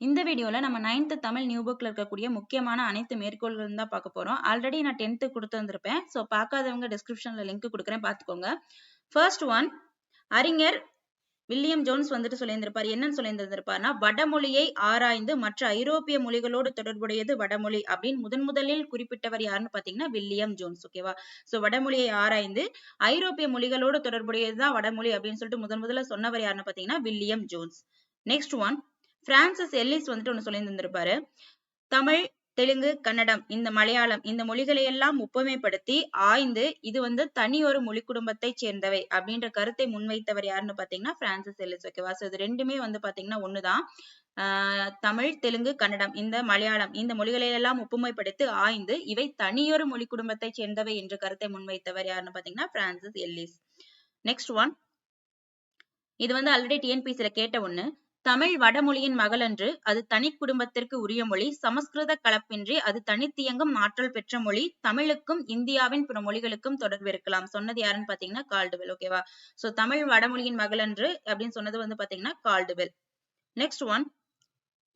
இந்த வீடியோல நம்ம நைன்த்து தமிழ் நியூ புக்கில் இருக்கக்கூடிய முக்கியமான அனைத்து மேற்கோள்களும் தான் பார்க்க போறோம். ஆல்ரெடி நான் டென்த்து கொடுத்து வந்திருப்பேன். ஸோ பார்க்காதவங்க டிஸ்கிரிப்ஷனில் லிங்க் கொடுக்குறேன். பார்த்துக்கோங்க. ஃபர்ஸ்ட் ஒன் அறிஞர் வில்லியம் ஜோன்ஸ் வந்துட்டு சொல்லியிருந்திருப்பார். என்னன்னு சொல்லியிருந்திருப்பார்னா வடமொழியை ஆராய்ந்து மற்ற ஐரோப்பிய மொழிகளோடு தொடர்புடையது வடமொழி அப்படின்னு முதன் முதலில் குறிப்பிட்டவர் யாருன்னு பாத்தீங்கன்னா வில்லியம் ஜோன்ஸ் ஓகேவா சோ வடமொழியை ஆராய்ந்து ஐரோப்பிய மொழிகளோடு தொடர்புடையதுதான் வடமொழி அப்படின்னு சொல்லிட்டு முதன் முதல்ல சொன்னவர் யாருன்னு பாத்தீங்கன்னா William Jones. Next one Francis Ellis வந்துட்டு ஒண்ணு சொல்லி இருந்திருப்பாரு தமிழ் தெலுங்கு கன்னடம் இந்த மலையாளம் இந்த மொழிகளை எல்லாம் ஒப்புமைப்படுத்தி ஆய்ந்து இது வந்து தனி ஒரு மொழி குடும்பத்தை சேர்ந்தவை அப்படின்ற கருத்தை முன்வைத்தவர் யாருன்னு பாத்தீங்கன்னா பிரான்சிஸ் எல்லிஸ் ஓகேவா? சோ இது ரெண்டுமே வந்து பாத்தீங்கன்னா ஒண்ணுதான். ஆஹ் தமிழ் தெலுங்கு கன்னடம் இந்த மலையாளம் இந்த மொழிகளை எல்லாம் ஒப்புமைப்படுத்தி ஆய்ந்து இவை தனியொரு மொழி குடும்பத்தை சேர்ந்தவை என்ற கருத்தை முன்வைத்தவர் யாருன்னு பாத்தீங்கன்னா பிரான்சிஸ் எல்லிஸ் நெக்ஸ்ட் ஒன் இது வந்து ஆல்ரெடி டிஎன்பிசில கேட்ட ஒண்ணு. தமிழ் வடமொழியின் மகளன்று அது தனி குடும்பத்திற்கு உரிய மொழி சமஸ்கிருத கலப்பின்றி அது தனித்தியங்கும் ஆற்றல் பெற்ற மொழி தமிழுக்கும் இந்தியாவின் பிற மொழிகளுக்கும் தொடர்பு இருக்கலாம். சொன்னது யாருன்னு பாத்தீங்கன்னா கால்டுவெல் ஓகேவா சோ தமிழ் வடமொழியின் மகளன்று அப்படின்னு சொன்னது வந்து பாத்தீங்கன்னா கால்டுவெல். நெக்ஸ்ட் ஒன்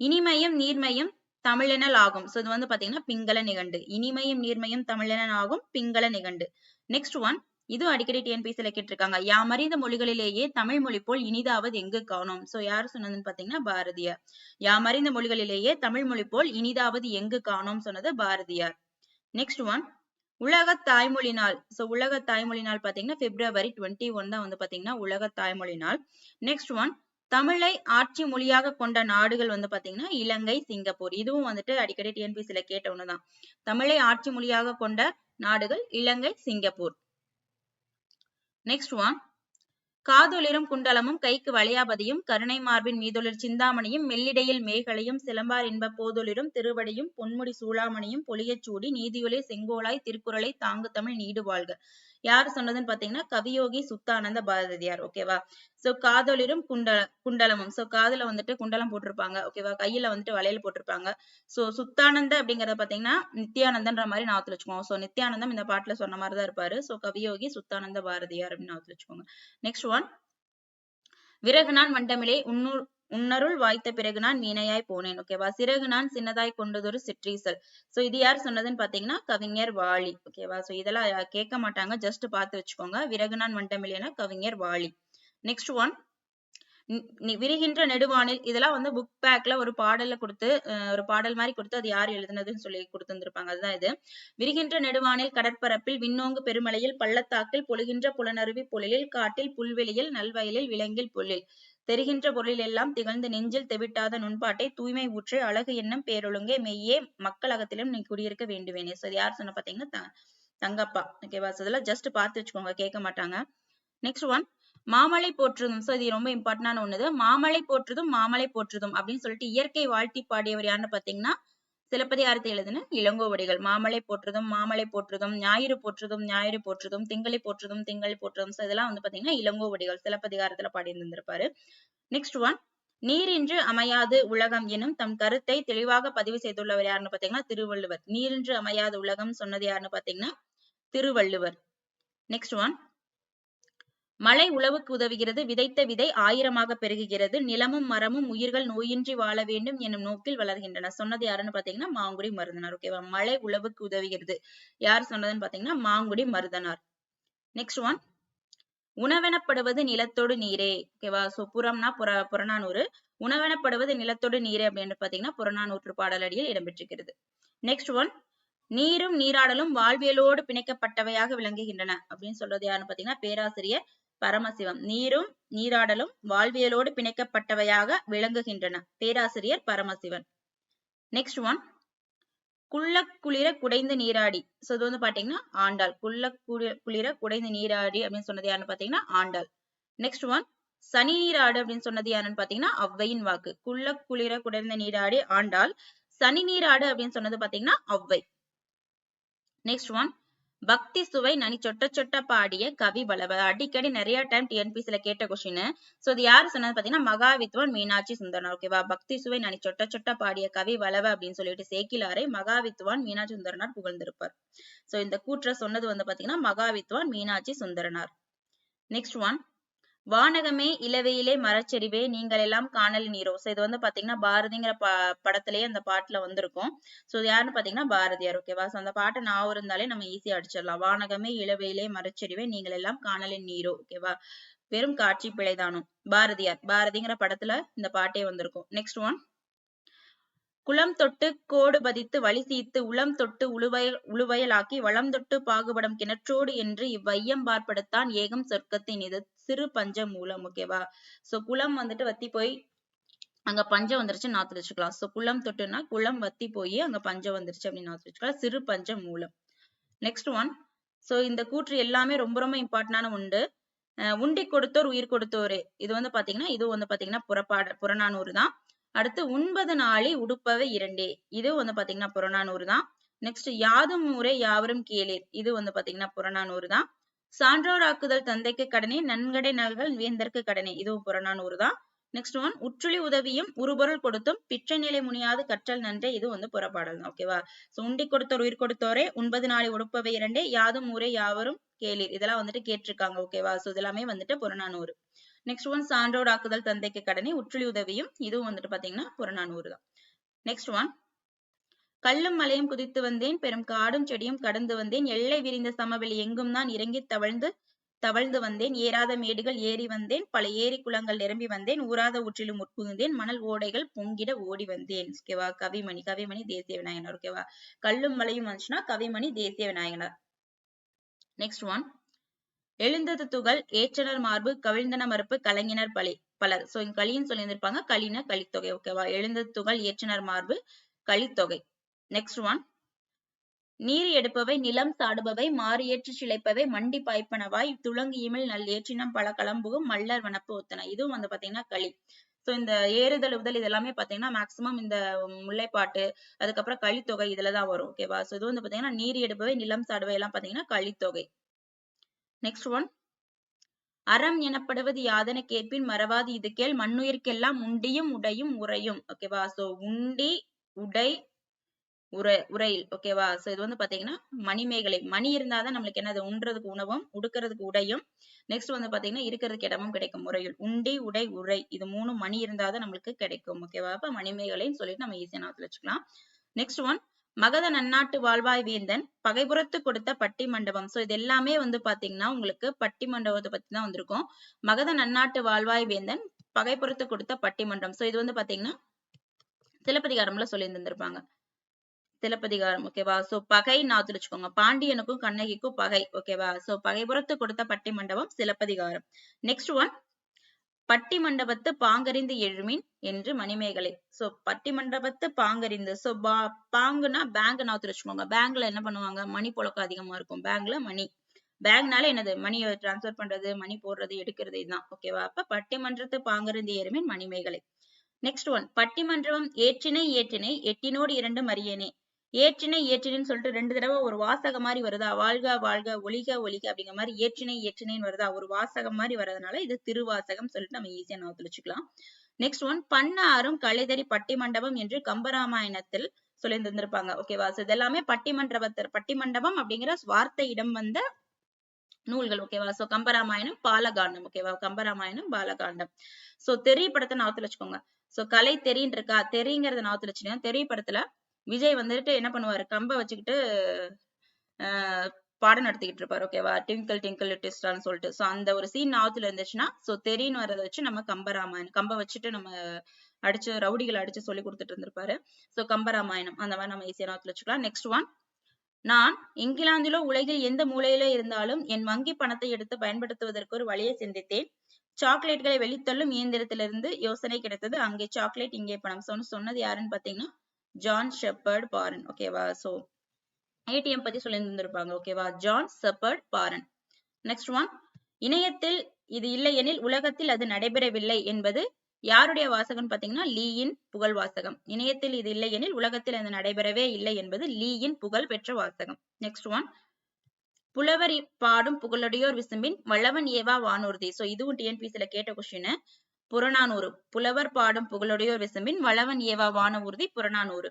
இனிமையும் நீர்மையும் தமிழெனல் ஆகும். சோ இது வந்து பாத்தீங்கன்னா பிங்கள நிகண்டு. இனிமையும் நீர்மையும் தமிழெனல் ஆகும் பிங்கள நிகண்டு. நெக்ஸ்ட் ஒன் இதுவும் அடிக்கடி டிஎன்பிசில கேட்டிருக்காங்க. யாமறிந்த மொழிகளிலேயே தமிழ் மொழி போல் இனிதாவது எங்கு காணோம்? சோ யார் சொன்னதுன்னு பாத்தீங்கன்னா பாரதியார். யாமறிந்த மொழிகளிலேயே தமிழ் மொழி போல் இனிதாவது எங்கு காணோம்? சொன்னது பாரதியார். நெக்ஸ்ட் ஒன் உலக தாய்மொழி நாள் சோ உலக தாய்மொழி நாள் பாத்தீங்கன்னா பிப்ரவரி டுவெண்ட்டி ஒன் தான் வந்து பாத்தீங்கன்னா உலக தாய்மொழி நாள் நெக்ஸ்ட் ஒன் தமிழை ஆட்சி மொழியாக கொண்ட நாடுகள் வந்து பாத்தீங்கன்னா இலங்கை சிங்கப்பூர். இதுவும் வந்துட்டு அடிக்கடி டிஎன்பிசில கேட்ட ஒண்ணுதான். தமிழை ஆட்சி மொழியாக கொண்ட நாடுகள் இலங்கை சிங்கப்பூர். நெக்ஸ்ட் ஒன் காதொளிரும் குண்டலமும் கைக்கு வளையாபதியும் கருணை மார்பின் மீதொளிர் சிந்தாமணியும் மெல்லிடையில் மேகலையும் சிலம்பார் இன்ப போதொளிரும் திருவடியும் பொன்முடி சூளாமணியும் பொலியச்சூடி நீதியொலி செங்கோலாய் திருக்குறளை தாங்கு தமிழ் நீடு வாழ்க. யார் சொன்னதுன்னு பாத்தீங்கன்னா கவியோகி சுத்தானந்த பாரதியார் ஓகேவா சோ காதலிரும் குண்டல குண்டலமும். சோ காதுல வந்துட்டு குண்டலம் போட்டிருப்பாங்க ஓகேவா கையில வந்துட்டு வளையல் போட்டிருப்பாங்க. சோ சுத்தானந்த அப்படிங்கறத பாத்தீங்கன்னா நித்யானந்தன்ற மாதிரி ஞாபகத்துல வச்சுக்கோங்க. சோ நித்யானந்தம் இந்த பாட்டுல சொன்ன மாதிரிதான் இருப்பாரு. சோ கவியோகி சுத்தானந்த பாரதியார் அப்படின்னு நாத்துல வச்சுக்கோங்க. நெக்ஸ்ட் ஒன் விறகு மண்டமிலே உன்னூர் உன்னருள் வாய்த்த பிறகு நான் மீனையாய் போனேன். ஓகேவா சிறகு நான் சின்னதாய் கொண்டதொரு சிற்றீசல். சோ இது யார் சொன்னதுன்னு பாத்தீங்கன்னா கவிஞர் வாலி. ஓகேவா சோ இதெல்லாம் கேட்க மாட்டாங்க. ஜஸ்ட் பார்த்து வச்சுக்கோங்க. விறகு நான் வண்டமிழேனா கவிஞர் வாலி. நெக்ஸ்ட் ஒன் விரிகின்ற நெடுவானில். இதெல்லாம் வந்து புக் பேக்ல ஒரு பாடல்ல கொடுத்து ஒரு பாடல் மாதிரி கொடுத்து அது யார் எழுதுனதுன்னு சொல்லி கொடுத்துருப்பாங்க அதுதான் இது. விரிகின்ற நெடுவானில் கடற்பரப்பில் விண்ணோங்கு பெருமலையில் பள்ளத்தாக்கில் பொழுகின்ற புலனருவி பொழிலில் காட்டில் புல்வெளியில் நல்வயலில் விலங்கில் புல்லில் தெரிகின்ற பொருளில் எல்லாம் திகழ்ந்து நெஞ்சில் தெவிட்டாத நுண்பாட்டை தூய்மை ஊற்று அழகு எண்ணம் பேரொழுங்கே மெய்யே மக்களகத்திலும் நீ குடியிருக்க வேண்டுவேனே சோ யார் சொன்ன பாத்தீங்கன்னா தங்கப்பா. ஓகேவா சோ இதெல்லாம் ஜஸ்ட் பார்த்து வச்சுக்கோங்க கேட்க மாட்டாங்க. நெக்ஸ்ட் ஒன் மாமலை போற்றுதும். சோ இது ரொம்ப இம்பார்ட்டன்டான ஒண்ணுது. மாமலை போற்றுதும் மாமலை போற்றுதும் அப்படின்னு சொல்லிட்டு இயற்கை வாழ்த்தி பாடியவர் யாருன்னு பாத்தீங்கன்னா சிலப்பதிகாரத்தை எழுதின இளங்கோவடிகள் மாமலை போற்றுதும் மாமலை போற்றுதும் ஞாயிறு போற்றுதும் ஞாயிறு போற்றுதும் திங்களை போற்றுதும் திங்களை போற்றுதும். இதெல்லாம் வந்து பாத்தீங்கன்னா இளங்கோவடிகள் சிலப்பதிகாரத்துல பாடியிருந்திருப்பாரு. நெக்ஸ்ட் ஒன் நீரின்று அமையாது உலகம் எனும் தம் கருத்தை தெளிவாக பதிவு செய்துள்ளவர் யாருன்னு பாத்தீங்கன்னா திருவள்ளுவர். நீரின்று அமையாது உலகம் சொன்னது யாருன்னு பாத்தீங்கன்னா திருவள்ளுவர். நெக்ஸ்ட் ஒன் மழை உழவுக்கு உதவுகிறது விதைத்த விதை ஆயிரமாக பெருகுகிறது நிலமும் மரமும் உயிர்கள் நோயின்றி வாழ வேண்டும் எனும் நோக்கில் வளர்கின்றன. சொன்னது யாருன்னு பாத்தீங்கன்னா மாங்குடி மருதனார். ஓகேவா மழை உழவுக்கு உதவுகிறது. யார் சொன்னதுன்னு பாத்தீங்கன்னா மாங்குடி மருதனார். நெக்ஸ்ட் ஒன் உணவெனப்படுவது நிலத்தோடு நீரே. ஓகேவா சோ புறம்னா புற புறநானூறு. உணவெனப்படுவது நிலத்தோடு நீரே அப்படின்னு பாத்தீங்கன்னா புறநானூற்று பாடலடியில் இடம்பெற்றிருக்கிறது. நெக்ஸ்ட் ஒன் நீரும் நீராடலும் வாழ்வியலோடு பிணைக்கப்பட்டவையாக விளங்குகின்றன அப்படின்னு சொல்றது யாருன்னு பாத்தீங்கன்னா பேராசிரியர் பரமசிவம். நீரும் நீராடலும் வாழ்வியலோடு பிணைக்கப்பட்டவையாக விளங்குகின்றன. பேராசிரியர் பரமசிவன். நெக்ஸ்ட் ஒன் குள்ள குளிர குடைந்து நீராடி. சோ இது வந்து பாத்தீங்கன்னா ஆண்டாள். குள்ள குளிர குடைந்து நீராடி அப்படின்னு சொன்னது யாருன்னு பாத்தீங்கன்னா ஆண்டாள். நெக்ஸ்ட் ஒன் சனி நீராடு அப்படின்னு சொன்னது யாருன்னு பாத்தீங்கன்னா அவ்வையின் வாக்கு. குள்ள குளிர குடைந்த நீராடி ஆண்டாள். சனி நீராடு அப்படின்னு சொன்னது பாத்தீங்கன்னா அவ்வை. நெக்ஸ்ட் ஒன் பக்தி சுவை நனி சொட்ட சொட்ட பாடிய கவி வளவ. அடிக்கடி நிறைய டைம் டிஎன்பிசில கேட்ட கொஸ்டின் சோ இது யாரு சொன்னது பாத்தீங்கன்னா மகாவித்வான் மீனாட்சி சுந்தரனார் ஓகேவா பக்தி சுவை நனி சொட்ட சொட்ட பாடிய கவி வளவ அப்படின்னு சொல்லிட்டு சேக்கிலாரை மகாவித்வான் மீனாட்சி சுந்தரனார் புகழ்ந்திருப்பார். சோ இந்த கூற்ற சொன்னது வந்து பாத்தீங்கன்னா மகாவித்வான் மீனாட்சி சுந்தரனார். நெக்ஸ்ட் ஒன் வானகமே இலவையிலே மரச்செறிவே நீங்கள் எல்லாம் காணல் நீரோ? ஸோ இது வந்து பாத்தீங்கன்னா பாரதிங்கிற ப படத்திலேயே அந்த பாட்டுல வந்திருக்கும். ஸோ யாருன்னு பாத்தீங்கன்னா பாரதியார் ஓகேவா ஸோ அந்த பாட்டை நான் இருந்தாலே நம்ம ஈஸியா அடிச்சிடலாம். வானகமே இலவையிலே மரச்செறிவே நீங்கள் எல்லாம் காணலின் நீரோ ஓகேவா வெறும் காட்சி பிழைதானும். பாரதியார் பாரதிங்கிற படத்துல இந்த பாட்டே வந்திருக்கும். நெக்ஸ்ட் ஒன் குளம் தொட்டு கோடு பதித்து வழி சீத்து உளம் தொட்டு உழுவய உழுவயலாக்கி வளம் தொட்டு பாகுபடம் கிணற்றோடு என்று இவ்வையம் பார்ப்படுத்தான் ஏகம் சொர்க்கத்தின் இது சிறு பஞ்சம் மூலம் ஓகேவா சோ குளம் வந்துட்டு வத்தி போய் அங்க பஞ்சம் வந்துருச்சு நாத்து வச்சுக்கலாம். சோ குளம் தொட்டுனா குளம் வத்தி போய் அங்க பஞ்சம் வந்துருச்சு அப்படின்னு நாத்து வச்சுக்கலாம். சிறு பஞ்ச மூலம். நெக்ஸ்ட் ஒன் சோ இந்த கூற்று எல்லாமே ரொம்ப ரொம்ப இம்பார்ட்டன்டான உண்டு. அஹ் உண்டி கொடுத்தோர் உயிர் கொடுத்தோரே. இது வந்து பாத்தீங்கன்னா இது வந்து பாத்தீங்கன்னா புறப்பாட புறநானூறு தான். அடுத்து உண்பது நாளி உடுப்பவை இரண்டே. இது வந்து பாத்தீங்கன்னா புறநானூறு தான். நெக்ஸ்ட் யாதும் ஊரே யாவரும் கேளீர். இது வந்து பாத்தீங்கன்னா புறநானூறு தான். சான்றோராக்குதல் தந்தைக்கு கடனே நன்கடை நல்கள் வேந்தற்கு கடனே. இதுவும் புறநானூறு தான். நெக்ஸ்ட் ஒன் உற்றுளி உதவியும் உருபொருள் கொடுத்தும் பிற்றை நிலை முனியாது கற்றல் நன்றே. இது வந்து புறப்பாடல் தான் ஓகேவா சோ உண்டி கொடுத்தோர் உயிர் கொடுத்தோரே ஒன்பது நாளை உடுப்பவை இரண்டே. யாதும் ஊரே யாவரும் கேளீர். இதெல்லாம் வந்துட்டு கேட்டிருக்காங்க ஓகேவா சோ இதெல்லாமே வந்துட்டு புறநானூறு. நெக்ஸ்ட் ஒன் சான்றோர் ஆக்குதல் தந்தைக்கு கடனே உற்றுளி உதவியும். இதுவும் வந்துட்டு பாத்தீங்கன்னா புறநானூறு தான். நெக்ஸ்ட் ஒன் கல்லும் மலையும் குதித்து வந்தேன் பெரும் காடும் செடியும் கடந்து வந்தேன். எல்லை விரிந்த சமவெளி எங்கும் தான் இறங்கி தவழ்ந்து தவழ்ந்து வந்தேன். ஏறாத மேடுகள் ஏறி வந்தேன் பல ஏரி குளங்கள் நிரம்பி வந்தேன். ஊராத ஊற்றிலும் உட்புகுந்தேன் மணல் ஓடைகள் பொங்கிட ஓடி வந்தேன். ஓகேவா கவிமணி கவிமணி தேசிய விநாயகனார் ஓகேவா கல்லும் மலையும் வந்துச்சுன்னா கவிமணி தேசிய விநாயகனார் நெக்ஸ்ட் ஒன் எழுந்தது துகள் ஏற்றனர் மார்பு கவிழ்ந்தன மறுப்பு கலைஞனர் பலி பலர். சோ இங்க களின்னு சொல்லி இருந்திருப்பாங்க களின கலித்தொகை. ஓகேவா? எழுந்தது துகள் ஏற்றனர் மார்பு கலித்தொகை. நெக்ஸ்ட் ஒன் நீர் எடுப்பவை நிலம் சாடுபவை மாறியேற்று சிலைப்பவை மண்டி பாய்ப்பனவாய் துளங்கு இமிழ் நல் ஏற்றினம் பல கலம்புகும் மல்லர் வனப்பு ஒத்தன. இதுவும் வந்து பாத்தீங்கன்னா களி. சோ இந்த ஏறுதல் உதல் இதெல்லாமே பாத்தீங்கன்னா மேக்சிமம் இந்த முல்லைப்பாட்டு அதுக்கப்புறம் களித்தொகை இதுலதான் வரும் ஓகேவா சோ இது வந்து பாத்தீங்கன்னா நீர் எடுப்பவை நிலம் சாடுவை எல்லாம் பாத்தீங்கன்னா களித்தொகை. நெக்ஸ்ட் ஒன் அறம் எனப்படுவது யாதன கேட்பின் மறவாது இது கேள் மண்ணுயிர்க்கெல்லாம் உண்டியும் உடையும் உறையும் ஓகேவா சோ உண்டி உடை உரை உரையில் ஓகேவா சோ இது வந்து பாத்தீங்கன்னா மணிமேகலை. மணி இருந்தாதான் நம்மளுக்கு என்னது? உண்றதுக்கு உணவும் உடுக்கிறதுக்கு உடையும். நெக்ஸ்ட் வந்து பாத்தீங்கன்னா இருக்கிறதுக்கு இடமும் கிடைக்கும். உரையில் உண்டி உடை உரை இது மூணு மணி இருந்தாதான் நம்மளுக்கு கிடைக்கும். ஓகேவா அப்ப மணிமேகலைன்னு சொல்லிட்டு நம்ம ஈஸியா நான் வச்சுக்கலாம். நெக்ஸ்ட் ஒன் மகத நன்னாட்டு வாழ்வாய் வேந்தன் பகைபுறத்து கொடுத்த பட்டி மண்டபம். சோ இது எல்லாமே வந்து பாத்தீங்கன்னா உங்களுக்கு பட்டி மண்டபத்தை பத்தி தான் வந்திருக்கும். மகத நன்னாட்டு வாழ்வாய் வேந்தன் பகைபுறத்து கொடுத்த பட்டி மண்டபம். சோ இது வந்து பாத்தீங்கன்னா சிலப்பதிகாரம்ல சொல்லி இருந்திருப்பாங்க சிலப்பதிகாரம் ஓகேவா சோ பகை நாத்து வச்சுக்கோங்க. பாண்டியனுக்கும் கண்ணகிக்கும் பகை ஓகேவா சோ பகைபுறத்து கொடுத்த பட்டி மண்டபம் சிலப்பதிகாரம். நெக்ஸ்ட் ஒன் பட்டி மண்டபத்து பாங்கறிந்து எழுமின் என்று மணிமேகலை. சோ பட்டி மண்டபத்து பாங்கறிந்து சோ பா பாங்குனா பேங்க் நாத்து வச்சுக்கோங்க. பேங்க்ல என்ன பண்ணுவாங்க? மணி புழக்கம் அதிகமா இருக்கும். பேங்க்ல மணி. பேங்க்னால என்னது? மணியை டிரான்ஸ்ஃபர் பண்றது மணி போடுறது எடுக்கிறது இதுதான் ஓகேவா அப்ப பட்டிமன்றத்து பாங்கறிந்து ஏறுமின் மணிமேகலை. நெக்ஸ்ட் ஒன் பட்டிமன்றம் ஏற்றினை ஏற்றினை எட்டினோடு இரண்டு மரியனே. ஏற்றினை ஏற்றினைன்னு சொல்லிட்டு ரெண்டு தடவை ஒரு வாசகம் மாதிரி வருதா? வாழ்க வாழ்க ஒளிக ஒளிக அப்படிங்கிற மாதிரி ஏற்றினை ஏற்றினைன்னு வருதா? ஒரு வாசகம் மாதிரி வர்றதுனால இது திருவாசகம் சொல்லிட்டு நம்ம ஈஸியா நான் வச்சுக்கலாம் நெக்ஸ்ட் ஒன் பன்னாரும் கலைதறி பட்டிமண்டபம் என்று கம்பராமாயணத்தில் சொல்லி தந்திருப்பாங்க ஓகேவா சோ இதெல்லாமே பட்டிமன்றபத்தர் பட்டிமண்டபம் அப்படிங்கிற வார்த்தை இடம் வந்த நூல்கள். ஓகேவா சோ கம்பராமாயணம் பாலகாண்டம். ஓகேவா கம்பராமாயணம் பாலகாண்டம். சோ தெரிய படத்தை நாத்துல வச்சுக்கோங்க சோ கலை தெரின்னு இருக்கா? தெரிங்கிறத நாத்துல வச்சுக்கோங்க தெரிய படத்துல விஜய் வந்துட்டு என்ன பண்ணுவாரு? கம்ப வச்சுக்கிட்டு ஆஹ் பாடம் நடத்திக்கிட்டு இருப்பாரு. ஓகேவா டிங்கிள் டிங்கிள் டிஸ்டான்னு சொல்லிட்டு. சோ அந்த ஒரு சீன் நாவத்துல இருந்துச்சுன்னா சோ தெரின்னு வரதை வச்சு நம்ம கம்பராமாயணம் கம்ப வச்சுட்டு நம்ம அடிச்சு ரவுடிகளை அடிச்சு சொல்லி கொடுத்துட்டு இருந்திருப்பாரு. சோ கம்பராமாயணம். அந்த மாதிரி நம்ம ஈஸியா நாவத்துல வச்சுக்கலாம். நெக்ஸ்ட் ஒன் நான் இங்கிலாந்திலோ உலகில் எந்த மூலையில இருந்தாலும் என் வங்கி பணத்தை எடுத்து பயன்படுத்துவதற்கு ஒரு வழியை சிந்தித்தேன். சாக்லேட்களை வெளித்தள்ளும் இயந்திரத்திலிருந்து யோசனை கிடைத்தது. அங்கே சாக்லேட் இங்கே பணம். சொன்ன சொன்னது யாருன்னு பாத்தீங்கன்னா ஜான் ஷெப்பர்ட் பாரன் ஓகேவா சோ ஏடிஎம் பத்தி சொல்லி இருந்திருப்பாங்க ஓகேவா John Shepherd Baron next one இணையத்தில் இது இல்லை எனில் உலகத்தில் அது நடைபெறவில்லை என்பது யாருடைய வாசகம் பாத்தீங்கன்னா லீயின் புகழ் வாசகம். இணையத்தில் இது இல்லை எனில் உலகத்தில் அது நடைபெறவே இல்லை என்பது லீயின் புகழ் பெற்ற வாசகம். நெக்ஸ்ட் ஒன் புலவர் பாடும் புகழுடையோர் விசும்பின் வல்லவன் ஏவா வானூர்தி. சோ இதுவும் டிஎன்பிசில கேட்ட கொஸ்டின் புறநானூறு. புலவர் பாடும் புகழுடையோர் விசம்பின் வளவன் ஏவா வானவூர்தி புறநானூறு.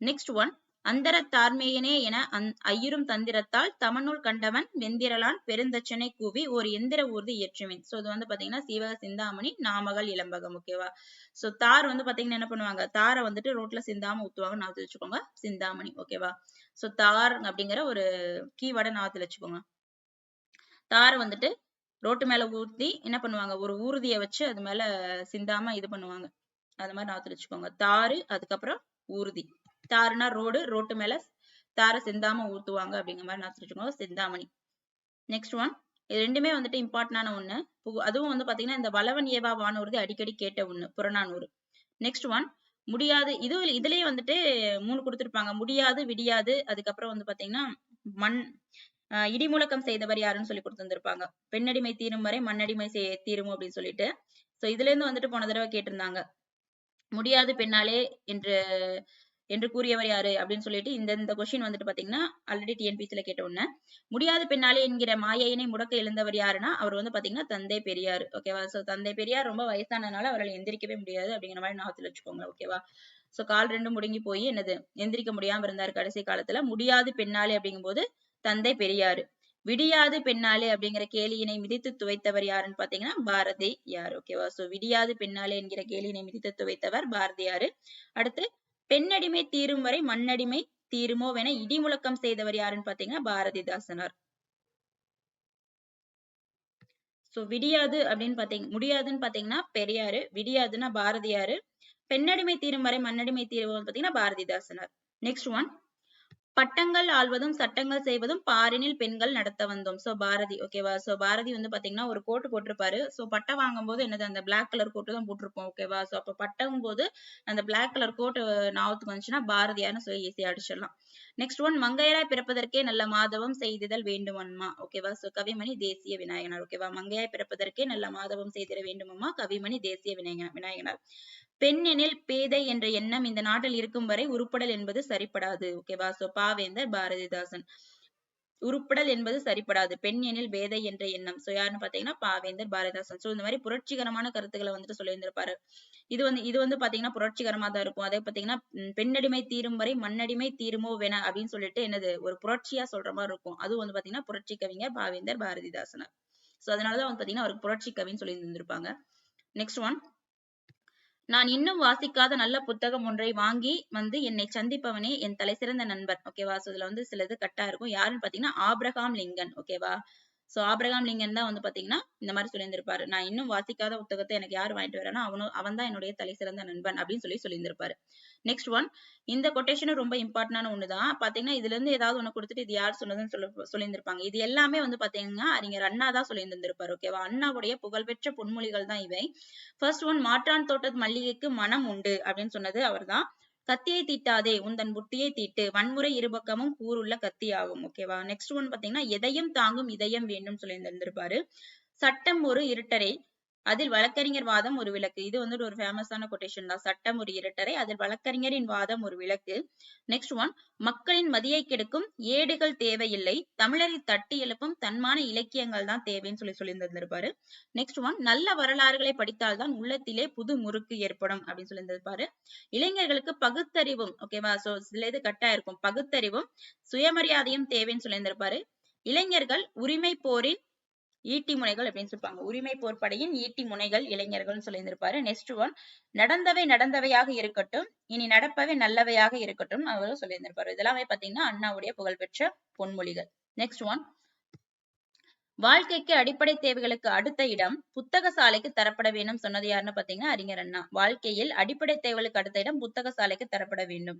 நெக்ஸ்ட் ஒன் அந்தர தார்மேயனே என அந் தந்திரத்தால் தமநூல் கண்டவன் வெந்திரலான் பெருந்தச்சனை கூவி ஒரு எந்திர ஊர்தி இயற்றுவேன். சோ இது வந்து பாத்தீங்கன்னா சீவக சிந்தாமணி நாமகள் இளம்பகம் ஓகேவா சோ தார் வந்து பாத்தீங்கன்னா என்ன பண்ணுவாங்க? தாரை வந்துட்டு ரோட்ல சிந்தாம ஊத்துவாங்க நான் வச்சுக்கோங்க. சிந்தாமணி ஓகேவா சோ தார் அப்படிங்கிற ஒரு கீவேர்டை நான் வச்சுக்கோங்க. தார் வந்துட்டு ரோட்டு மேல ஊத்தி என்ன பண்ணுவாங்க? ஒரு ஊர்திய வச்சு அது மேல சிந்தாம இது பண்ணுவாங்க. அது மாதிரி நான் வச்சுக்கோங்க. தாறு அதுக்கப்புறம் ஊர்தி. தாருனா ரோடு ரோட்டு மேல தாரை சிந்தாம ஊத்துவாங்க அப்படிங்கிற மாதிரி நான் வச்சுக்கோங்க. சிந்தாமணி. நெக்ஸ்ட் ஒன் இது ரெண்டுமே வந்துட்டு இம்பார்ட்டன்டான ஒண்ணு. அதுவும் வந்து பாத்தீங்கன்னா இந்த வளவன் ஏவா வானூர்தி அடிக்கடி கேட்ட ஒண்ணு. புறநானூறு. நெக்ஸ்ட் ஒன் முடியாது. இது இதுலயே வந்துட்டு மூணு கொடுத்துருப்பாங்க. முடியாது விடியாது. அதுக்கப்புறம் வந்து பாத்தீங்கன்னா மண் இடிமுழக்கம் செய்தவர் யாருன்னு சொல்லி கொடுத்திருந்திருப்பாங்க. பெண்ணடிமை தீரும் வரை மண்ணடிமை செய் தீரும் அப்படின்னு சொல்லிட்டு. சோ இதுல இருந்து வந்துட்டு போன தடவை கேட்டிருந்தாங்க. முடியாது பெண்ணாலே என்று என்று கூறியவர் யாரு அப்படின்னு சொல்லிட்டு இந்த இந்த கொஸ்டின் வந்துட்டு பாத்தீங்கன்னா ஆல்ரெடி டிஎன்பிசில கேட்ட ஒண்ணு முடியாது பெண்ணாலே என்கிற மாயையினை முடக்க எழுந்தவர் யாருன்னா அவர் வந்து பாத்தீங்கன்னா தந்தை பெரியார். ஓகேவா சோ தந்தை பெரியார் ரொம்ப வயசானதுனால அவரால் எந்திரிக்கவே முடியாது அப்படிங்கிற மாதிரி ஞாபகத்துல வச்சுக்கோங்க ஓகேவா சோ கால் ரெண்டும் முடங்கி போய் என்னது? எந்திரிக்க முடியாம இருந்தாரு கடைசி காலத்துல. முடியாது பெண்ணாலே அப்படிங்கும்போது தந்தை பெரியாரு. விடியாது பெண்ணாலே அப்படிங்கிற கேலியினை மிதித்து துவைத்தவர் யாருன்னு பாத்தீங்கன்னா பாரதி யார் ஓகேவா சோ விடியாது பெண்ணாலே என்கிற கேலியினை மிதித்து துவைத்தவர் பாரதியாரு. அடுத்து பெண்ணடிமை தீரும் வரை மண்ணடிமை தீருமோவென இடிமுழக்கம் செய்தவர் யாருன்னு பாத்தீங்கன்னா பாரதிதாசனார். சோ விடியாது அப்படின்னு பாத்தீங்க முடியாதுன்னு பாத்தீங்கன்னா பெரியாரு. விடியாதுன்னா பாரதியாரு. பெண்ணடிமை தீரும் வரை மண்ணடிமை தீருவோம் பாத்தீங்கன்னா பாரதிதாசனார். நெக்ஸ்ட் ஒன் பட்டங்கள் ஆள்வதும் சட்டங்கள் செய்வதும் பாரினில் பெண்கள் நடத்த வந்தோம். சோ பாரதி ஓகேவா சோ பாரதி வந்து பாத்தீங்கன்னா ஒரு கோட்டு போட்டிருப்பாரு. சோ பட்டம் வாங்கும் போது என்னது அந்த பிளாக் கலர் கோட்டு தான் போட்டிருப்போம் ஓகேவா சோ அப்ப பட்டம் போது அந்த பிளாக் கலர் கோட்டு ஞாபகத்துக்கு வந்துச்சுன்னா பாரதியார்னு சொல்லி ஈஸியா அடிச்சிடலாம். நெக்ஸ்ட் ஒன் மங்கையராய் பிறப்பதற்கே நல்ல மாதவம் செய்திடல் வேண்டுமன்மா ஓகேவா சோ கவிமணி தேசிய விநாயகனார் ஓகேவா மங்கையாய் பிறப்பதற்கே நல்ல மாதவம் செய்திட வேண்டுமம்மா கவிமணி தேசிய விநாயக விநாயகனார். பெண்ணெனில் பேதை என்ற எண்ணம் இந்த நாட்டில் இருக்கும் வரை உருப்படல் என்பது சரிப்படாது. ஓகேவா சோ பாவேந்தர் பாரதிதாசன். உருப்படல் என்பது சரிப்படாது. பெண் எனில் பேதை என்ற எண்ணம். சோ யாருன்னு பாத்தீங்கன்னா பாவேந்தர் பாரதிதாசன். சோ இந்த மாதிரி புரட்சிகரமான கருத்துக்களை வந்துட்டு சொல்லியிருந்திருப்பாரு. இது வந்து இது வந்து பாத்தீங்கன்னா புரட்சிகரமா தான் இருக்கும். அதே பாத்தீங்கன்னா பெண்ணடிமை தீரும் வரை மண்ணடிமை தீருமோ வேண அப்படின்னு சொல்லிட்டு என்னது ஒரு புரட்சியா சொல்ற மாதிரி இருக்கும். அது வந்து பாத்தீங்கன்னா புரட்சி கவிஞர் பாவேந்தர் பாரதிதாசனார். சோ அதனாலதான் வந்து பாத்தீங்கன்னா அவருக்கு புரட்சி கவின்னு சொல்லி இருந்திருப்பாங்க நெக்ஸ்ட் ஒன் நான் இன்னும் வாசிக்காத நல்ல புத்தகம் ஒன்றை வாங்கி வந்து என்னை சந்திப்பவனே என் தலைசிறந்த நண்பர் ஓகேவா? சோ இதுல வந்து சிலது கட்டா இருக்கும். யாருன்னு பாத்தீங்கன்னா ஆப்ரஹாம் லிங்கன். ஓகேவா? சோ ஆபிரகாம் லிங்கன் தான் வந்து பாத்தீங்கன்னா இந்த மாதிரி சொல்லியிருந்திருப்பாரு. நான் இன்னும் வாசிக்காத புத்தகத்தை எனக்கு யார் வாங்கிட்டு வரானோ அவனும் அவன் தான் என்னுடைய தலை சிறந்த நண்பன் அப்படின்னு சொல்லி சொல்லியிருந்திருப்பாரு. நெக்ஸ்ட் ஒன் இந்த கொட்டேஷனும் ரொம்ப இம்பார்ட்டன்டான ஒண்ணுதான். பாத்தீங்கன்னா இதுல இருந்து ஏதாவது ஒண்ணு கொடுத்துட்டு இது யார் சொன்னதுன்னு சொல்ல சொல்லியிருந்திருப்பாங்க. இது எல்லாமே வந்து பாத்தீங்கன்னா அறிஞர் அண்ணா தான் சொல்லியிருந்திருப்பாரு ஓகேவா அண்ணாவுடைய புகழ்பெற்ற பொன்மொழிகள் தான் இவை. ஃபர்ஸ்ட் ஒன் மாற்றான் தோட்டத்து மல்லிகைக்கு மனம் உண்டு அப்படின்னு சொன்னது அவர் தான் கத்தியை தீட்டாதே உந்தன் புத்தியை தீட்டு வன்முறை இருபக்கமும் கூறுள்ள கத்தி ஆகும் ஓகேவா நெக்ஸ்ட் ஒன் பாத்தீங்கன்னா எதையும் தாங்கும் இதயம் வேண்டும் சொல்லி இருந்திருப்பாரு சட்டம் ஒரு இருட்டரை அதில் வழக்கறிஞர் வாதம் ஒரு விளக்கு. இது வந்துட்டு ஒரு ஃபேமஸான கொட்டேஷன் தான். சட்டம் ஒரு இருட்டரை அதில் வழக்கறிஞரின் வாதம் ஒரு விளக்கு. நெக்ஸ்ட் ஒன் மக்களின் மதியை கெடுக்கும் ஏடுகள் தேவையில்லை தமிழரை தட்டி எழுப்பும் தன்மான இலக்கியங்கள் தான் தேவைன்னு சொல்லி சொல்லியிருந்திருப்பாரு. நெக்ஸ்ட் ஒன் நல்ல வரலாறுகளை படித்தால்தான் உள்ளத்திலே புது முறுக்கு ஏற்படும் அப்படின்னு சொல்லியிருந்திருப்பாரு. இளைஞர்களுக்கு பகுத்தறிவும் ஓகேவா சோ சில இது கட்டா இருக்கும். பகுத்தறிவும் சுயமரியாதையும் தேவைன்னு சொல்லியிருந்திருப்பாரு. இளைஞர்கள் உரிமை போரின் ஈட்டி முனைகள் அப்படின்னு சொல்லுவாங்க உரிமை போர்ப்படையின் ஈட்டி முனைகள் இளைஞர்கள் சொல்லியிருந்திருப்பாரு. நெக்ஸ்ட் ஒன் நடந்தவை நடந்தவையாக இருக்கட்டும் இனி நடப்பவை நல்லவையாக இருக்கட்டும் அவரும் சொல்லியிருந்திருப்பாரு. இதெல்லாமே பாத்தீங்கன்னா அண்ணாவுடைய புகழ்பெற்ற பொன்மொழிகள். நெக்ஸ்ட் ஒன் வாழ்க்கைக்கு அடிப்படை தேவைகளுக்கு அடுத்த இடம் புத்தக சாலைக்கு தரப்பட வேண்டும் சொன்னது யாருன்னு பாத்தீங்கன்னா அறிஞர் அண்ணா. வாழ்க்கையில் அடிப்படை தேவைகளுக்கு அடுத்த இடம் புத்தக சாலைக்கு தரப்பட வேண்டும்.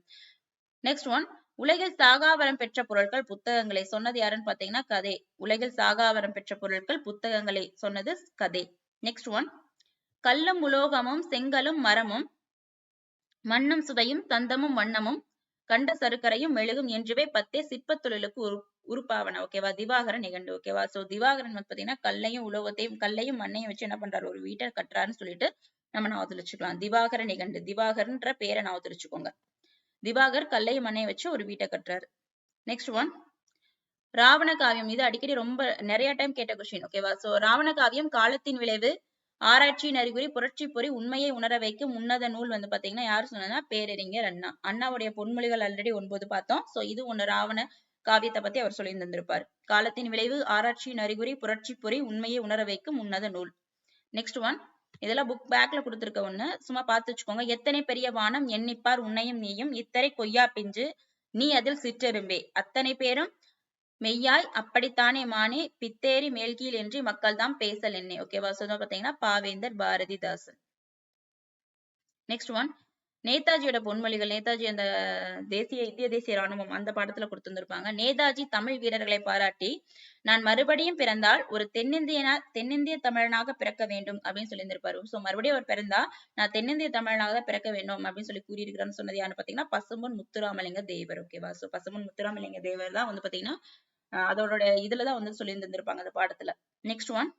நெக்ஸ்ட் ஒன் உலகில் சாகாவரம் பெற்ற பொருட்கள் புத்தகங்களை. சொன்னது யாருன்னு பாத்தீங்கன்னா கதை. உலகில் சாகாவரம் பெற்ற பொருட்கள் புத்தகங்களை. சொன்னது கதை. நெக்ஸ்ட் ஒன் கல்லும் உலோகமும் செங்கலும் மரமும் மண்ணும் சுவையும் தந்தமும் வண்ணமும் கண்ட சருக்கரையும் மெழுகும் என்றுவே பத்தே சிற்பத் தொழிலுக்கு உரு உருப்பாவன. ஓகேவா திவாகரன் நிகண்டு ஓகேவா சோ திவாகரன் வந்து பாத்தீங்கன்னா கல்லையும் உலோகத்தையும் கல்லையும் மண்ணையும் வச்சு என்ன பண்றாரு? ஒரு வீட்டை கட்டுறாருன்னு சொல்லிட்டு நம்ம நான் ஒத்துழைச்சுக்கலாம் திவாகர நிகண்டு திவாகர்ன்ற பேரை நான் ஒத்துழைச்சுக்கோங்க திவாகர் கல்லை மண்ணையும் வச்சு ஒரு வீட்டை கட்டுறாரு. நெக்ஸ்ட் ஒன் ராவண காவியம். இது அடிக்கடி ரொம்ப நிறைய டைம் கேட்ட கொஸ்டின் ஓகேவா சோ ராவண காவியம் காலத்தின் விளைவு ஆராய்ச்சியின் அறிகுறி புரட்சி பொறி உண்மையை உணர வைக்கும் உன்னத நூல் வந்து பாத்தீங்கன்னா யார் சொன்னதுன்னா பேரறிஞர் அண்ணா. அண்ணாவுடைய பொன்மொழிகள் ஆல்ரெடி ஒன்பது பார்த்தோம். சோ இது ஒண்ணு ராவண காவியத்தை பத்தி அவர் சொல்லி தந்திருப்பார் காலத்தின் விளைவு ஆராய்ச்சியின் அறிகுறி புரட்சி பொறி உண்மையை உணர வைக்கும் உன்னத நூல். நெக்ஸ்ட் ஒன் இதெல்லாம் புக் பேக்ல கொடுத்துருக்க ஒண்ணு. சும்மா பார்த்து வச்சுக்கோங்க. எத்தனை பெரிய வானம் எண்ணிப்பார் உன்னையும் நீயும். இத்தனை கொய்யா பிஞ்சு நீ அதில் சிற்றெரும்பே. அத்தனை பேரும் மெய்யாய் அப்படித்தானே மானே. பித்தேரி மேல்கீழ் என்று மக்கள் தான் பேசல் என்னே. ஓகேவா ஸோ பாத்தீங்கன்னா பாவேந்தர் பாரதிதாசன். நெக்ஸ்ட் ஒன் நேதாஜியோட பொன்மொழிகள் நேதாஜி அந்த தேசிய இந்திய தேசிய ராணுவம் அந்த பாடத்துல கொடுத்திருந்திருப்பாங்க. நேதாஜி தமிழ் வீரர்களை பாராட்டி நான் மறுபடியும் பிறந்தால் ஒரு தென்னிந்தியனா தென்னிந்திய தமிழனாக பிறக்க வேண்டும் அப்படின்னு சொல்லியிருந்திருப்பாரு. சோ மறுபடியும் அவர் பிறந்தா நான் தென்னிந்திய தமிழனாக தான் பிறக்க வேண்டும் அப்படின்னு சொல்லி கூறியிருக்கிறான்னு சொன்னது யாருன்னு பாத்தீங்கன்னா பசும்பொன் முத்துராமலிங்க தேவர் ஓகேவா சோ பசும்பொன் முத்துராமலிங்க தேவர் தான் வந்து பாத்தீங்கன்னா அதோட இதுலதான் வந்து சொல்லி இருந்திருப்பாங்க அந்த பாடத்துல. நெக்ஸ்ட் ஒன்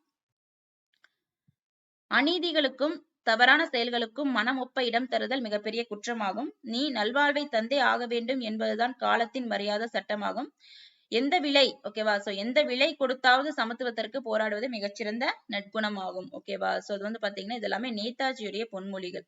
அநீதிகளுக்கும் தவறான செயல்களுக்கும் மனம் ஒப்ப இடம் தருதல் மிகப்பெரிய குற்றமாகும். நீ நல்வாழ்வை தந்தே ஆக வேண்டும் என்பதுதான் காலத்தின் மரியாதை சட்டமாகும். எந்த விலை ஓகேவா சோ எந்த விலை கொடுத்தாவது சமத்துவத்திற்கு போராடுவது மிகச்சிறந்த நற்குணமாகும் ஓகேவா சோ இது வந்து பாத்தீங்கன்னா இது எல்லாமே நேதாஜியுடைய பொன்மொழிகள்.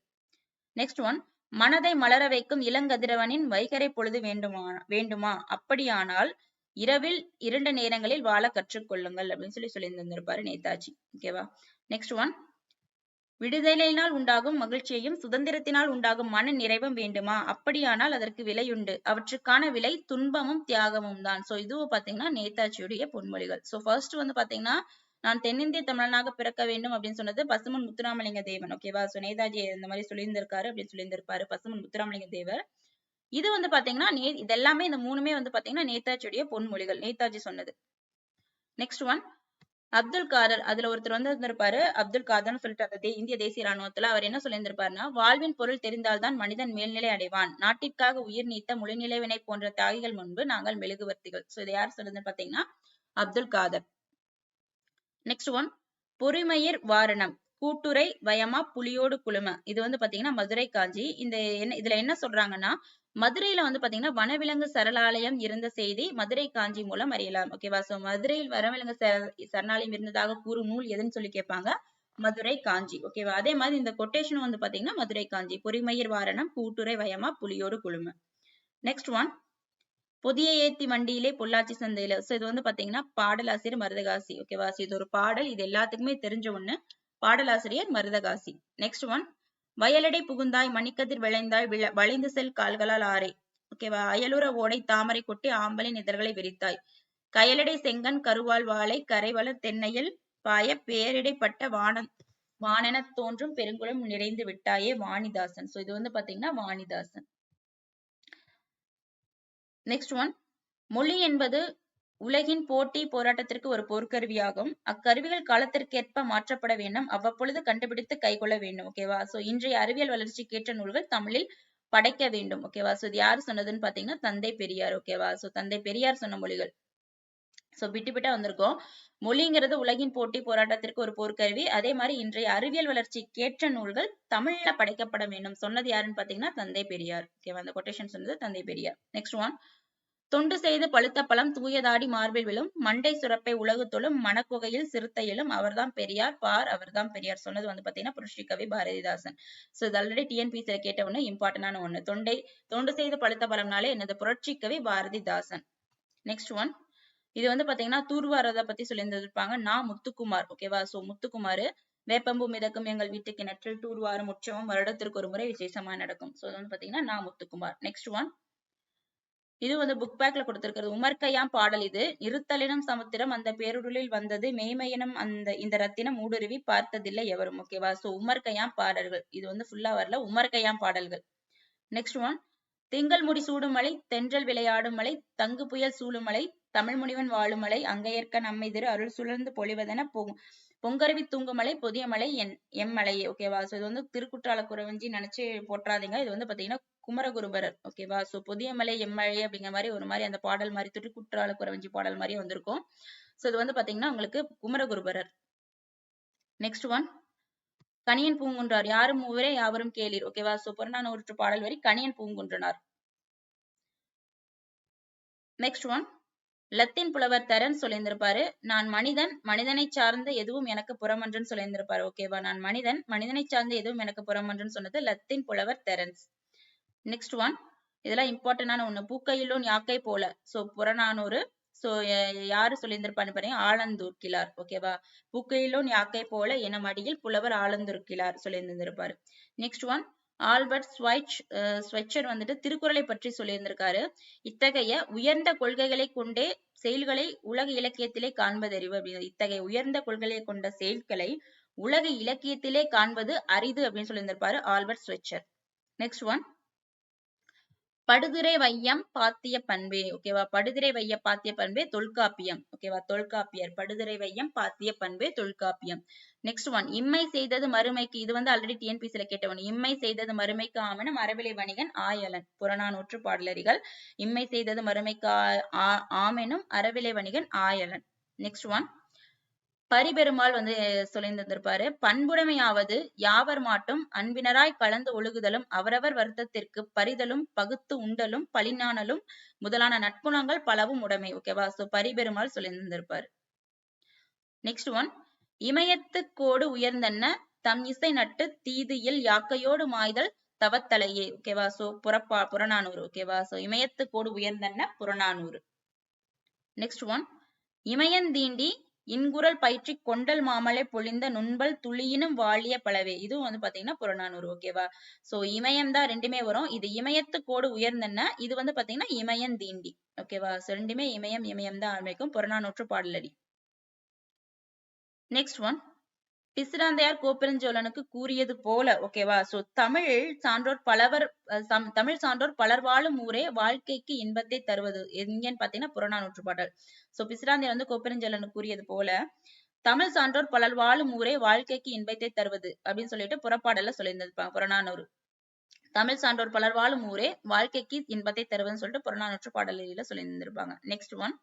நெக்ஸ்ட் ஒன் மனதை மலர வைக்கும் இளங்கதிரவனின் வைகரை பொழுது வேண்டுமா வேண்டுமா? அப்படியானால் இரவில் இரண்டு நேரங்களில் வாழ கற்றுக்கொள்ளுங்கள் அப்படின்னு சொல்லி சொல்லி தந்திருப்பாரு நேதாஜி ஓகேவா நெக்ஸ்ட் ஒன் விடுதலையினால் உண்டாகும் மகிழ்ச்சியையும் சுதந்திரத்தினால் உண்டாகும் மன நிறைவும் வேண்டுமா? அப்படியானால் அதற்கு விலையுண்டு. அவற்றுக்கான விலை துன்பமும் தியாகமும் தான். சோ இதுவும் பாத்தீங்கன்னா நேதாஜியுடைய பொன்மொழிகள். சோ ஃபர்ஸ்ட் வந்து பாத்தீங்கன்னா நான் தென்னிந்திய தமிழனாக பிறக்க வேண்டும் அப்படின்னு சொன்னது பசுமன் முத்துராமலிங்க தேவன் ஓகேவா சோ நேதாஜி இந்த மாதிரி சொல்லியிருந்திருக்காரு அப்படின்னு சொல்லியிருந்திருப்பாரு பசுமன் முத்துராமலிங்க தேவர். இது வந்து பாத்தீங்கன்னா நே இது எல்லாமே இந்த மூணுமே வந்து பாத்தீங்கன்னா நேதாஜியுடைய பொன்மொழிகள். நேதாஜி சொன்னது. நெக்ஸ்ட் ஒன் அப்துல் காதர் அதுல ஒருத்தர் வந்து இருந்திருப்பாரு அப்துல் காதர்னு சொல்லிட்டு அந்த இந்திய தேசிய ராணுவத்துல அவர் என்ன சொல்லியிருந்திருப்பாருன்னா வாழ்வின் பொருள் தெரிந்தால்தான் மனிதன் மேல்நிலை அடைவான். நாட்டிற்காக உயிர் நீத்த முழுநிலைவினை போன்ற தியாகிகள் முன்பு நாங்கள் மெழுகுவர்த்திகள். சோ இது யார் சொல்றது பாத்தீங்கன்னா அப்துல் காதர் நெக்ஸ்ட் ஒன் பொறுமையர் வாரணம். கூட்டுரை வயமா புலியோடு குழும. இது வந்து பாத்தீங்கன்னா மதுரை காஞ்சி. இந்த என்ன இதுல என்ன சொல்றாங்கன்னா மதுரையில வந்து பாத்தீங்கன்னா வனவிலங்கு சரணாலயம் இருந்த செய்தி மதுரை காஞ்சி மூலம் அறியலாம். ஓகேவா சோ மதுரையில் வனவிலங்கு சர- சரணாலயம் இருந்ததாக கூறும் நூல் எதுன்னு சொல்லி கேட்பாங்க? மதுரை காஞ்சி. ஓகேவா அதே மாதிரி இந்த கொட்டேஷன் வந்து பாத்தீங்கன்னா மதுரை காஞ்சி. பொறிமயிர் வாரணம் கூட்டுரை வயமா புலியோடு குழும நெக்ஸ்ட் ஒன் புதிய ஏத்தி வண்டியிலே பொள்ளாச்சி சந்தையில. சோ இது வந்து பாத்தீங்கன்னா பாடலாசிரியர் மருதகாசி. ஓகேவா இது ஒரு பாடல். இது எல்லாத்துக்குமே தெரிஞ்ச ஒண்ணு. பாடலாசிரியர் மருதகாசி. நெக்ஸ்ட் ஒன் வயலடை புகுந்தாய் மணிக்கதிர் விளைந்தாய் விள- வளைந்து செல் கால்களால் ஆறே. ஓகேவா அயலுற ஓடை தாமரை கொட்டி ஆம்பலின் இதழ்களை விரித்தாய். கயலடை செங்கன் கருவாள் வாழை கரைவளர் தென்னையில் பாய பேரிடைப்பட்ட வானம் வானெனத் தோன்றும் பெருங்குளம் நிறைந்து விட்டாயே வாணிதாசன். சோ இது வந்து பாத்தீங்கன்னா வாணிதாசன். நெக்ஸ்ட் ஒன் மொழி என்பது உலகின் போட்டி போராட்டத்திற்கு ஒரு போர்க்கருவியாகும். அக்கருவிகள் காலத்திற்கேற்ப மாற்றப்பட வேண்டும். அவ்வப்பொழுது கண்டுபிடித்து கைகொள்ள வேண்டும். ஓகேவா சோ இன்றைய அறிவியல் வளர்ச்சிக்கேற்ற நூல்கள் தமிழில் படைக்க வேண்டும். ஓகேவா சோ இது யாரு சொன்னதுன்னு பாத்தீங்கன்னா தந்தை பெரியார். ஓகேவா சோ தந்தை பெரியார் சொன்ன மொழிகள். சோ பிட்டு பிட்டா வந்திருக்கோம். மொழிங்கிறது உலகின் போட்டி போராட்டத்திற்கு ஒரு போர்க்கருவி. அதே மாதிரி இன்றைய அறிவியல் வளர்ச்சி கேற்ற நூல்கள் தமிழ்ல படைக்கப்பட வேண்டும். சொன்னது யாருன்னு பாத்தீங்கன்னா தந்தை பெரியார். ஓகேவா அந்த கொட்டேஷன் சொன்னது தந்தை பெரியார். நெக்ஸ்ட் ஒன் தொண்டு செய்து பழுத்த பழம் தூயதாடி மார்பில் விழும். மண்டை சுரப்பை உலகுத்தொழும் மனக்குகையில் சிறுத்தையிலும் அவர்தான் பெரியார். பார் அவர்தான் பெரியார். சொன்னது வந்து பாத்தீங்கன்னா புரட்சி கவி பாரதிதாசன். சோ இது ஆல்ரெடி டிஎன்பிசில கேட்ட ஒண்ணு இம்பார்ட்டன்டான ஒண்ணு. தொண்டை தொண்டு செய்து பழுத்த பழம்னாலே என்னது? புரட்சி கவி பாரதிதாசன். நெக்ஸ்ட் ஒன் இது வந்து பாத்தீங்கன்னா தூர்வாரத பத்தி சொல்லியிருந்திருப்பாங்க. நான் முத்துக்குமார். ஓகேவா சோ முத்துக்குமார் வேப்பம்பூ மிதக்கும் எங்கள் வீட்டு கிணற்றில் தூர்வாரும் உற்சவம் வருடத்திற்கு ஒரு முறை விசேஷமா நடக்கும். சோ வந்து பாத்தீங்கன்னா நான் முத்துக்குமார். நெக்ஸ்ட் ஒன் இது வந்து புக் பேக்ல கொடுத்திருக்கிறது. உமர்கையாம் பாடல் இது. இருத்தலினம் சமுத்திரம் அந்த பேருடலில் வந்தது. மெய்மையினும் அந்த இந்த ரத்தினம் ஊடுருவி பார்த்ததில்லை எவரும். ஓகேவா சோ உமர்கையாம் பாடல்கள். இது வந்து ஃபுல்லா வரல. உமர்கையாம் பாடல்கள். நெக்ஸ்ட் ஒன் திங்கள் முடி சூடும் மலை தென்றல் விளையாடும் மலை தங்கு புயல் சூழும் மலை தமிழ் முனிவன் வாழும் மலை அங்கையற்க நம்மை திரு அருள் சுழர்ந்து பொழிவதென போகும். பொங்கருவி தூங்குமலை புதிய மலை என் எம்மலையே ஓகேவா சோ இது வந்து திருக்குற்றால குறவஞ்சி நினைச்சு போட்டுறாதீங்க இது வந்து பாத்தீங்கன்னா குமரகுருபரர் ஓகேவா சோ புதிய மலை எம்மழை அப்படிங்கிற மாதிரி ஒரு மாதிரி அந்த பாடல் மாதிரி திருக்குற்றால குறவஞ்சி பாடல் மாதிரி வந்திருக்கும். சோ இது வந்து பாத்தீங்கன்னா உங்களுக்கு Kumaraguruparar. Next one Kaniyan Poongundranar. யாரும் மூவரே யாவரும் கேளீர் ஓகேவா சோ புறநானூற்று பாடல் வரி கணியன் பூங்குன்றனார். நெக்ஸ்ட் ஒன் லத்தீன் புலவர் தரன் சொல்லியிருந்திருப்பாரு நான் மனிதன் மனிதனை சார்ந்த எதுவும் எனக்கு புறமன்றுன்னு சொல்லியிருந்திருப்பாரு. ஓகேவா நான் மனிதன் மனிதனை சார்ந்த எதுவும் எனக்கு புறமன்றுன்னு சொன்னது லத்தீன் புலவர் தெரன்ஸ் நெக்ஸ்ட் ஒன் இதெல்லாம் இம்பார்ட்டன்டான ஒண்ணு. பூக்கையிலும் யாக்கை போல. சோ புறநானூறு. சோ யாரு சொல்லியிருந்திருப்பான்னு பாருங்க. ஆலந்தூர் கிளார் ஓகேவா பூக்கையிலும் யாக்கை போல என மடியில் புலவர் ஆலந்தூர் கிளார் சொல்லியிருந்திருப்பாரு நெக்ஸ்ட் ஒன் ஆல்பர்ட் ஸ்வைச் ஸ்வெச்சர் வந்துட்டு திருக்குறளை பற்றி சொல்லியிருந்திருக்காரு. இத்தகைய உயர்ந்த கொள்கைகளை கொண்டே செயல்களை உலக இலக்கியத்திலே காண்பதறிவு அப்படின்னு. இத்தகைய உயர்ந்த கொள்கைகளை கொண்ட செயல்களை உலக இலக்கியத்திலே காண்பது அரிது அப்படின்னு சொல்லியிருந்திருப்பாரு ஆல்பர்ட் ஸ்வெச்சர். நெக்ஸ்ட் ஒன் படுதுரை வையம் பாத்திய பண்பே ஓகேவா படுதுரை வைய பாத்திய பண்பே தொல்காப்பியம் ஓகேவா தொல்காப்பியர் படுதுரை வையம் பாத்திய பண்பே தொல்காப்பியம் நெக்ஸ்ட் ஒன் இம்மை செய்தது மறுமைக்கு இது வந்து ஆல்ரெடி டிஎன்பிசில கேட்டவன் இம்மை செய்தது மறுமைக்கு ஆமன அறவிலை வணிகன் ஆயலன் புறநானூற்று பாடலரிகள் இம்மை செய்தது மறுமைக்கு ஆமெனும் அறவிலை வணிகன் ஆயலன் நெக்ஸ்ட் ஒன் பரிபெருமாள் வந்து சொல்லியிருந்திருப்பாரு. பண்புடைமையாவது யாவர் மாட்டும் அன்பினராய் கலந்து ஒழுகுதலும் அவரவர் வருத்தத்திற்கு பரிதலும் பகுத்து உண்டலும் பழிநாணலும் முதலான நட்புணங்கள் பலவும் உடைமை. ஓகேவா சோ பரிபெருமாள் சொல்லியிருந்திருப்பாரு. நெக்ஸ்ட் ஒன் இமயத்து கோடு உயர்ந்தன்ன? தம் இசை நட்டு தீதியில் யாக்கையோடு மாய்தல் தவத்தலையே. ஓகேவா சோ புறப்பா புறநானூறு. ஓகேவா சோ இமயத்து கோடு உயர்ந்தன்ன? புறநானூறு. நெக்ஸ்ட் ஒன் இமயந்தீண்டி இன்குரல் பயிற்சி கொண்டல் மாமலை பொழிந்த நுண்பல் துளியினும் வாழிய பலவே. இதுவும் வந்து பாத்தீங்கன்னா புறநானூறு ஓகேவா சோ இமயம் தான் ரெண்டுமே வரும். இது இமயத்து கோடு உயர்ந்தன. இது வந்து பாத்தீங்கன்னா இமயம் தீண்டி ஓகேவா சோ ரெண்டுமே இமயம் இமயம் தான் ஆரம்பிக்கும். புறநானூற்று பாடலடி. நெக்ஸ்ட் ஒன் பிசிராந்தையார் கோப்பெருஞ்சோழனுக்கு கூறியது போல ஓகேவா சோ தமிழ் சான்றோர் பலவர் தமிழ் சான்றோர் பலர் வாழும் ஊரே வாழ்க்கைக்கு இன்பத்தை தருவது. எங்கன்னு பாத்தீங்கன்னா புறநானூற்று பாடல். சோ பிசிராந்தையார் வந்து கோப்பெருஞ்சோழனுக்கு கூறியது போல தமிழ் சான்றோர் பலர் வாழும் ஊரே வாழ்க்கைக்கு இன்பத்தை தருவது அப்படின்னு சொல்லிட்டு புறப்பாடல சொல்லியிருந்திருப்பாங்க புறநானூறு. தமிழ் சான்றோர் பலர் வாழும் ஊரே வாழ்க்கைக்கு இன்பத்தை தருவதுன்னு சொல்லிட்டு புறநானூற்று பாடலில சொல்லியிருந்திருப்பாங்க. நெக்ஸ்ட் ஒன்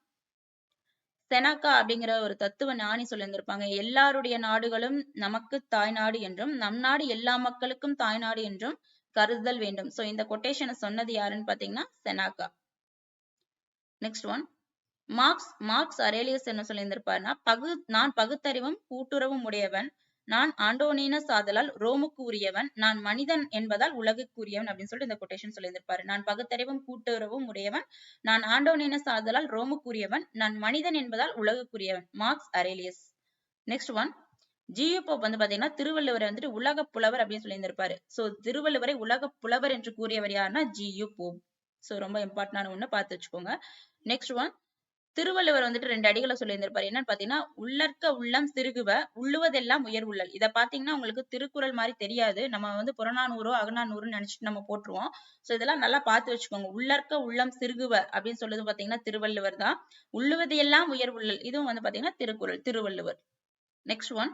செனாக்கா அப்படிங்கிற ஒரு தத்துவ ஞானி சொல்லியிருந்திருப்பாங்க. எல்லாருடைய நாடுகளும் நமக்கு தாய்நாடு என்றும் நம் நாடு எல்லா மக்களுக்கும் தாய்நாடு என்றும் கருதுதல் வேண்டும். சோ இந்த கொட்டேஷனை சொன்னது யாருன்னு பாத்தீங்கன்னா Seneca. Next one Marcus Marcus Aurelius என்ன சொல்லியிருந்திருப்பாருன்னா பகு நான் பகுத்தறிவும் கூட்டுறவும் உடையவன் நான் ஆண்டோனினஸ் ஆதலால் ரோமுக்கு உரியவன் நான் மனிதன் என்பதால் உலகுக்கு உரியவன் அப்படின்னு சொல்லிட்டு இந்த கொட்டேஷன் சொல்லியிருந்திருப்பாரு. நான் பகுத்தறிவும் கூட்டுறவும் உடையவன் நான் ஆண்டோனினஸ் ஆதலால் ரோமுக்கு உரியவன் நான் மனிதன் என்பதால் உலகுக்குரியவன். Marcus Aurelius. Next one G U Pope வந்து பாத்தீங்கன்னா திருவள்ளுவரை வந்துட்டு உலக புலவர் அப்படின்னு சொல்லியிருந்திருப்பாரு. சோ திருவள்ளுவரை உலக புலவர் என்று கூறியவர் யாருன்னா ஜியு போப் சோ ரொம்ப இம்பார்ட்டன்டான ஒண்ணு பார்த்து வச்சுக்கோங்க. நெக்ஸ்ட் ஒன் திருவள்ளுவர் வந்துட்டு ரெண்டு அடிகளை சொல்லியிருந்திருப்பாரு. என்னன்னு பாத்தீங்கன்னா உள்ளற்க உள்ளம் சிறுகுவ உள்ளுவதெல்லாம் உயர் உள்ளல். இத பாத்தீங்கன்னா உங்களுக்கு திருக்குறள் மாதிரி தெரியாது. நம்ம வந்து புறநானூறோ அகநானூறு நினைச்சிட்டு நம்ம போட்டுருவோம். சோ இதெல்லாம் நல்லா பார்த்து வச்சுக்கோங்க. உள்ளற்க உள்ளம் சிறுகுவ அப்படின்னு சொல்றது பாத்தீங்கன்னா திருவள்ளுவர் தான். உள்ளுவது எல்லாம் உயர் உள்ளல். இதுவும் வந்து பாத்தீங்கன்னா திருக்குறள் திருவள்ளுவர். நெக்ஸ்ட் ஒன்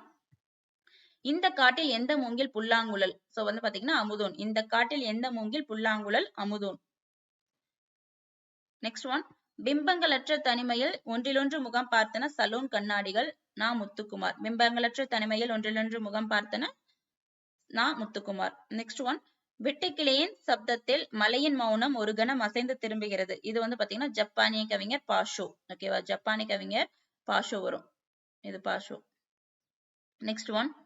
இந்த காட்டில் எந்த மூங்கில் புல்லாங்குழல்? சோ வந்து பாத்தீங்கன்னா அமுதோன். இந்த காட்டில் எந்த மூங்கில் புல்லாங்குழல்? அமுதோன். நெக்ஸ்ட் ஒன் பிம்பங்களற்ற தனிமையில் ஒன்றிலொன்று முகம் பார்த்தன சலூன் கண்ணாடிகள் நா. முத்துக்குமார். பிம்பங்களற்ற தனிமையில் ஒன்றிலொன்று முகம் பார்த்தன நா. முத்துக்குமார். நெக்ஸ்ட் ஒன் வெட்டுக்கிளியின் சப்தத்தில் மலையின் மௌனம் ஒரு கணம் அசைந்து திரும்புகிறது. இது வந்து பாத்தீங்கன்னா ஜப்பானிய கவிஞர் பாஷோ. ஓகேவா ஜப்பானிய கவிஞர் பாஷோ வரும். இது பாஷோ. நெக்ஸ்ட் ஒன்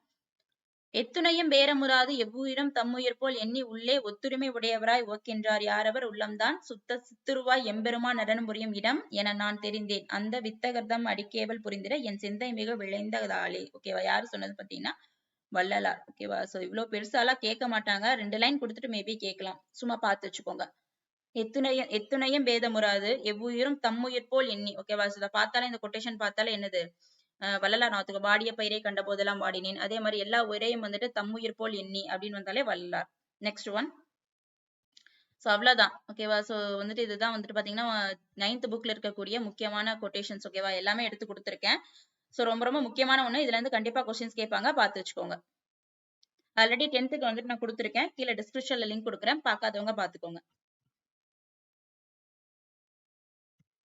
எத்துணையும் பேரமுறாது எவ்வுயிரும் தம்முயிர் போல் எண்ணி உள்ளே ஒத்துரிமை உடையவராய் ஓக்கின்றார் யாரவர் உள்ளம்தான் சுத்த சித்துருவாய் எம்பெருமா நடனம் புரியும் இடம் என நான் தெரிந்தேன். அந்த வித்தகர்தம் அடிக்கேவல் புரிந்திட என் சிந்தை மிக விளைந்ததாலே. ஓகேவா யாரு சொன்னது பாத்தீங்கன்னா வள்ளலார். ஓகேவா சோ இவ்வளவு பெருசாலாம் கேட்க மாட்டாங்க. ரெண்டு லைன் கொடுத்துட்டு மேபி கேட்கலாம். சும்மா பார்த்து வச்சுக்கோங்க. எத்துணையும் எத்துணையும் பேதமுறாது எவ்வுயிரும் தம்முயிர் போல் எண்ணி. ஓகேவா இதை பார்த்தாலே இந்த கொட்டேஷன் பார்த்தாலே என்னது? வள்ளலார் நாத்துக்கு வாடிய பயிரை கண்ட போதெல்லாம் வாடினேன். அதே மாதிரி எல்லா உயிரையும் வந்துட்டு தம்முயிர் போல் எண்ணி அப்படின்னு வந்தாலே வள்ளலார். நெக்ஸ்ட் ஒன் ஸோ அவ்வளோதான். ஓகேவா ஸோ வந்துட்டு இதுதான் வந்துட்டு பார்த்தீங்கன்னா நைன்த் புக்ல இருக்கக்கூடிய முக்கியமான கொட்டேஷன்ஸ் ஓகேவா எல்லாமே எடுத்து கொடுத்துருக்கேன். ஸோ ரொம்ப ரொம்ப முக்கியமான ஒன்று இதுல இருந்து கண்டிப்பா கொஸ்டின்ஸ் கேட்பாங்க. பார்த்து வச்சுக்கோங்க. ஆல்ரெடி டென்த்துக்கு வந்துட்டு நான் கொடுத்துருக்கேன். கீழே டிஸ்கிரிப்ஷனில் லிங்க் கொடுக்குறேன். பார்க்காதவங்க பார்த்துக்கோங்க.